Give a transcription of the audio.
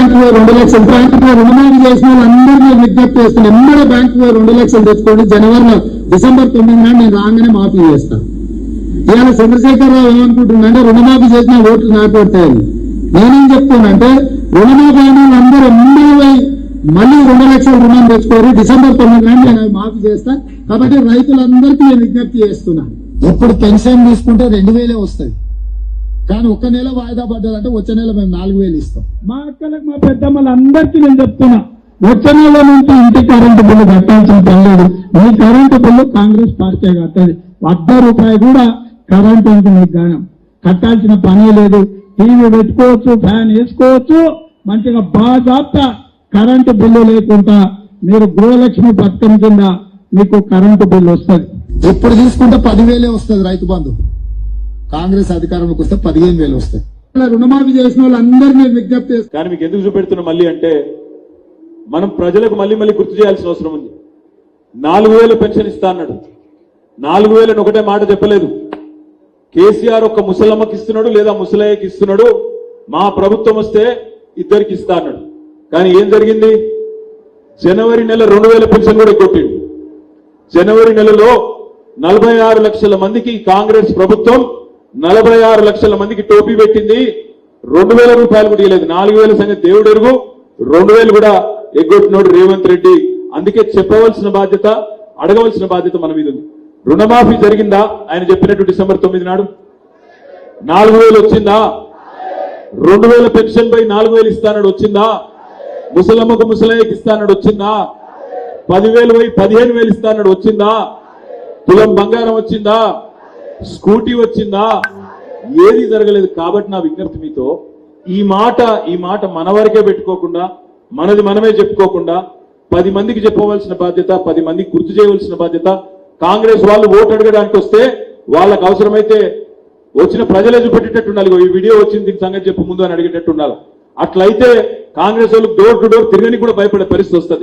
Bank పోయి రెండు లక్షలు. బ్యాంకు రుణమాఫీ చేసిన వాళ్ళందరినీ విజ్ఞప్తి చేస్తాను. ఎమ్మడే బ్యాంకు పోయి రెండు లక్షలు తెచ్చుకోండి. జనవరిలో డిసెంబర్ తొమ్మిది నాడు నేను రాగానే మాఫీ చేస్తాను ఇవాళ చంద్రశేఖరరావు ఏమనుకుంటున్నాడంటే రుణమాఫీ చేసిన ఓట్లు నాకు పడతాయని నేనేం చెప్తానంటే రుణమాఫీ అయిన వాళ్ళందరూ ముందే మళ్ళీ రెండు లక్షల రుణం తెచ్చుకోరు. డిసెంబర్ తొమ్మిది నాడు నేను మాఫీ చేస్తాను కాబట్టి రైతులందరికీ నేను విజ్ఞప్తి చేస్తున్నా. ఇప్పుడు పెన్షన్ తీసుకుంటే రెండు వేలే వస్తుంది కానీ ఒక్క నెల వాయిదా పడ్డదంటే వచ్చే నెల మేము నాలుగు వేలు ఇస్తాం. మా అక్కలకు మా పెద్దమ్మలందరికీ నేను చెప్తున్నా వచ్చే నెల నుంచి ఇంటి కరెంటు బిల్లు కట్టాల్సిన పని లేదు. మీ కరెంటు బిల్లు కాంగ్రెస్ పార్టీ కట్టదు. అర్ధ రూపాయి కూడా కరెంటు అంటే మీకు గానం కట్టాల్సిన పని లేదు. టీవీ పెట్టుకోవచ్చు ఫ్యాన్ వేసుకోవచ్చు మంచిగా బాగా కరెంటు బిల్లు లేకుండా మీరు గృహలక్ష్మి పథకం కింద మీకు కరెంటు బిల్లు వస్తుంది. ఇప్పుడు తీసుకుంటే పదివేలే వస్తుంది రైతు బంధు. కాంగ్రెస్ అధికారంలోకి వస్తే పదిహేను వేలు వస్తాయి. రుణమాఫీ చేసిన వాళ్ళందరినీ విజ్ఞప్తి చేస్తాను కానీ మీకు ఎందుకు చూపెడుతున్నా మళ్ళీ అంటే మనం ప్రజలకు మళ్ళీ మళ్ళీ గుర్తు చేయాల్సిన అవసరం ఉంది. నాలుగు వేలు పెన్షన్ ఇస్తా అన్నాడు. నాలుగు వేలని ఒకటే మాట చెప్పలేదు. కేసీఆర్ ఒక ముసలమ్మకి ఇస్తున్నాడు లేదా ముసలయ్యకి ఇస్తున్నాడు మా ప్రభుత్వం వస్తే ఇద్దరికి ఇస్తా అన్నాడు. కానీ ఏం జరిగింది? జనవరి నెల రెండు వేల పెన్షన్ కూడా కొట్టిండు జనవరి నెలలో నలభై ఆరు లక్షల మందికి కాంగ్రెస్ ప్రభుత్వం నలభై ఆరు లక్షల మందికి టోపీ పెట్టింది. రెండు వేల రూపాయలు కూడా ఇవ్వలేదు. నాలుగు వేల సంగతి దేవుడు ఎరుగు రెండు వేలు కూడా ఎగ్గొట్టినోడు రేవంత్ రెడ్డి. అందుకే చెప్పవలసిన బాధ్యత అడగవలసిన బాధ్యత మన మీద ఉంది. రుణమాఫీ జరిగిందా? ఆయన చెప్పినట్టు డిసెంబర్ తొమ్మిది నాడు. నాలుగు వేలు వచ్చిందా? రెండు వేల పెన్షన్ పై నాలుగు వేలు ఇస్తానడు వచ్చిందా? ముసలమ్మకు ముసలయ్యకి ఇస్తానడు వచ్చిందా? పదివేలు పోయి పదిహేను వేలు ఇస్తానడు వచ్చిందా? తులం బంగారం వచ్చిందా? స్కూటీ వచ్చిందా? ఏది జరగలేదు కాబట్టి నా విజ్ఞప్తి మీతో. ఈ మాట ఈ మాట మన వరకే పెట్టుకోకుండా మనది మనమే చెప్పుకోకుండా పది మందికి చెప్పవలసిన బాధ్యత పది మందికి గుర్తు చేయవలసిన బాధ్యత కాంగ్రెస్ వాళ్ళు ఓటు అడగడానికి వస్తే వాళ్ళకు అవసరమైతే వచ్చిన ప్రజలే చూపెట్టేటట్టు ఉండాలి ఈ వీడియో వచ్చింది దీని సంగతి చెప్పు ముందు అని అడిగేటట్టు ఉండాలి అట్లయితే కాంగ్రెస్ వాళ్ళు డోర్ టు డోర్ తిరగని కూడా భయపడే పరిస్థితి వస్తుంది.